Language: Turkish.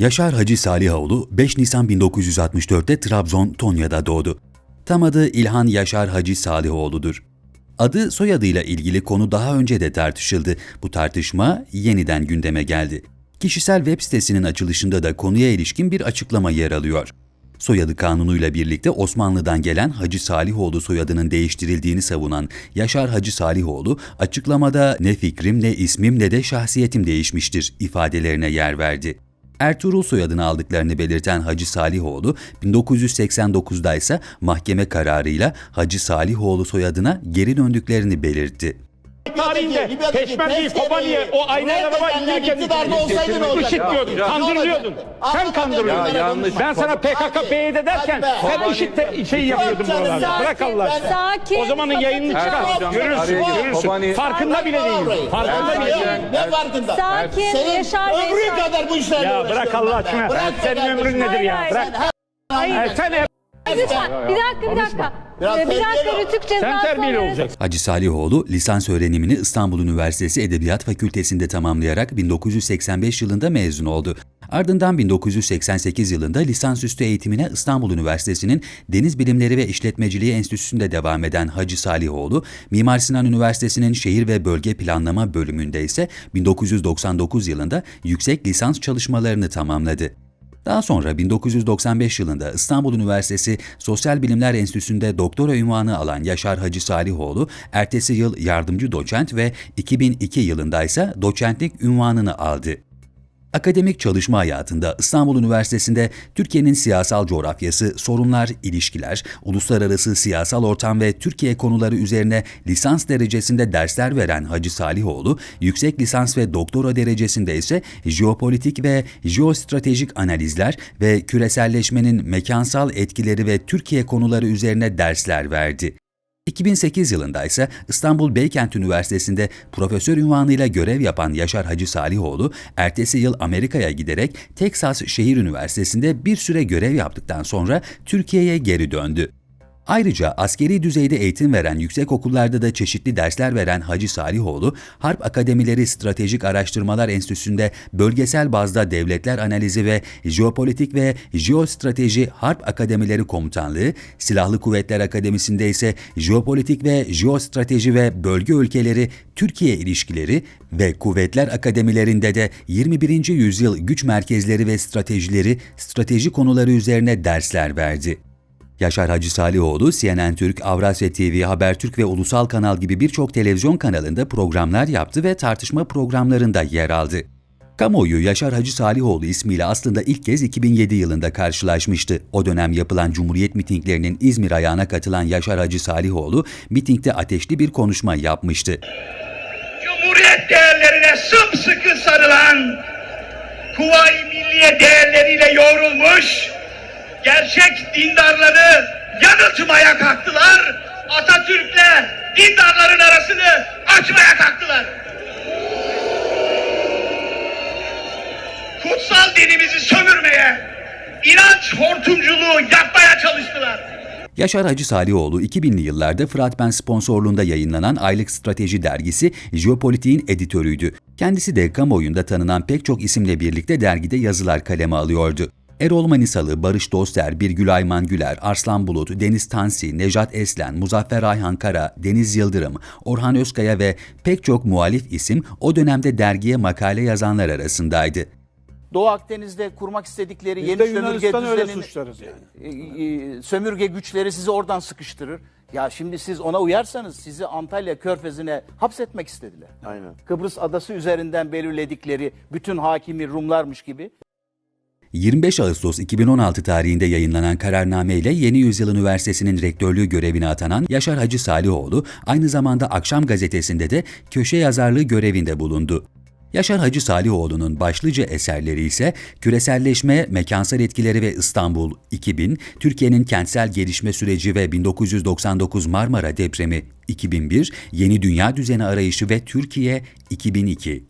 Yaşar Hacı Salihoğlu 5 Nisan 1964'te Trabzon, Tonya'da doğdu. Tam adı İlhan Yaşar Hacı Salihoğlu'dur. Adı soyadıyla ilgili konu daha önce de tartışıldı. Bu tartışma yeniden gündeme geldi. Kişisel web sitesinin açılışında da konuya ilişkin bir açıklama yer alıyor. Soyadı kanunuyla birlikte Osmanlı'dan gelen Hacı Salihoğlu soyadının değiştirildiğini savunan Yaşar Hacı Salihoğlu açıklamada ne fikrim ne ismim ne de şahsiyetim değişmiştir ifadelerine yer verdi. Ertuğrul soyadını aldıklarını belirten Hacı Salihoğlu, 1989'da ise mahkeme kararıyla Hacı Salihoğlu soyadına geri döndüklerini belirtti. Tarihinde Peşmerge'yi, Kobani'ye o aynı araba MHP'liler indirirken iktidarda olsaydı ne olacaktı? işitmiyordun, kandırılıyordun. Sen konuşma. Ben sana PKK. PYD derken sen işit de, şey yapıyordun buralarda. Bırak Allah aşkına. O zamanın yayınını çıkar. Görürsün, görürsün. Farkında bile değil. Farkında bile değil. Ne farkında? Sakin Senin Yaşar Bey. ömrün kadar bu işlerle Ya bırak Allah aşkına. Senin ömrün nedir ya? Bırak. sen Lütfen bir dakika bir dakika. Biraz Ee, bir dakika terbiyeli ol. rütük cezası sen terbiyeli olacaksın. Hacı Salihoğlu lisans öğrenimini İstanbul Üniversitesi Edebiyat Fakültesinde tamamlayarak 1985 yılında mezun oldu. Ardından 1988 yılında lisansüstü eğitimine İstanbul Üniversitesi'nin Deniz Bilimleri ve İşletmeciliği Enstitüsü'nde devam eden Hacı Salihoğlu, Mimar Sinan Üniversitesi'nin Şehir ve Bölge Planlama bölümünde ise 1999 yılında yüksek lisans çalışmalarını tamamladı. Daha sonra 1995 yılında İstanbul Üniversitesi Sosyal Bilimler Enstitüsü'nde doktora ünvanı alan Yaşar Hacı Salihoğlu, ertesi yıl yardımcı doçent ve 2002 yılında ise doçentlik ünvanını aldı. Akademik çalışma hayatında İstanbul Üniversitesi'nde Türkiye'nin siyasal coğrafyası, sorunlar, ilişkiler, uluslararası siyasal ortam ve Türkiye konuları üzerine lisans derecesinde dersler veren Hacı Salihoğlu, yüksek lisans ve doktora derecesinde ise jeopolitik ve jeostratejik analizler ve küreselleşmenin mekansal etkileri ve Türkiye konuları üzerine dersler verdi. 2008 yılında ise İstanbul Beykent Üniversitesi'nde profesör ünvanıyla görev yapan Yaşar Hacı Salihoğlu, ertesi yıl Amerika'ya giderek Texas Şehir Üniversitesi'nde bir süre görev yaptıktan sonra Türkiye'ye geri döndü. Ayrıca askeri düzeyde eğitim veren yüksek okullarda da çeşitli dersler veren Hacı Salihoğlu, Harp Akademileri Stratejik Araştırmalar Enstitüsü'nde bölgesel bazda devletler analizi ve jeopolitik ve jeostrateji Harp Akademileri Komutanlığı, Silahlı Kuvvetler Akademisi'nde ise jeopolitik ve jeostrateji ve bölge ülkeleri Türkiye ilişkileri ve Kuvvetler Akademilerinde de 21. yüzyıl güç merkezleri ve stratejileri, strateji konuları üzerine dersler verdi. Yaşar Hacı Salihoğlu, CNN Türk, Avrasya TV, Habertürk ve Ulusal Kanal gibi birçok televizyon kanalında programlar yaptı ve tartışma programlarında yer aldı. Kamuoyu Yaşar Hacı Salihoğlu ismiyle aslında ilk kez 2007 yılında karşılaşmıştı. O dönem yapılan Cumhuriyet mitinglerinin İzmir ayağına katılan Yaşar Hacı Salihoğlu, mitingde ateşli bir konuşma yapmıştı. Cumhuriyet değerlerine sımsıkı sarılan, Kuvayi Milliye değerleriyle yoğrulmuş, gerçek dindarları yanıltmaya kalktılar, Atatürk'le dindarların arasını açmaya kalktılar. Kutsal dinimizi sömürmeye, inanç hortumculuğu yapmaya çalıştılar. Yaşar Hacı Salihoğlu 2000'li yıllarda Fırat Ben sponsorluğunda yayınlanan Aylık Strateji dergisi Jeopolitik'in editörüydü. Kendisi de kamuoyunda tanınan pek çok isimle birlikte dergide yazılar kaleme alıyordu. Erol Manisalı, Barış Doster, Birgül Ayman Güler, Arslan Bulut, Deniz Tansi, Nejat Eslen, Muzaffer Ayhan Kara, Deniz Yıldırım, Orhan Özkaya ve pek çok muhalif isim o dönemde dergiye makale yazanlar arasındaydı. Doğu Akdeniz'de kurmak istedikleri Biz yeni sömürge düzenini, yani. e, e, sömürge güçleri sizi oradan sıkıştırır. Ya şimdi siz ona uyarsanız sizi Antalya Körfezi'ne hapsetmek istediler. Aynen. Kıbrıs adası üzerinden belirledikleri bütün hakimi Rumlarmış gibi. 25 Ağustos 2016 tarihinde yayınlanan kararname ile Yeni Yüzyıl Üniversitesi'nin rektörlüğü görevine atanan Yaşar Hacı Salihoğlu, aynı zamanda Akşam Gazetesi'nde de köşe yazarlığı görevinde bulundu. Yaşar Hacı Salihoğlu'nun başlıca eserleri ise Küreselleşme, Mekansal Etkileri ve İstanbul 2000, Türkiye'nin Kentsel Gelişme Süreci ve 1999 Marmara Depremi 2001, Yeni Dünya Düzeni Arayışı ve Türkiye 2002.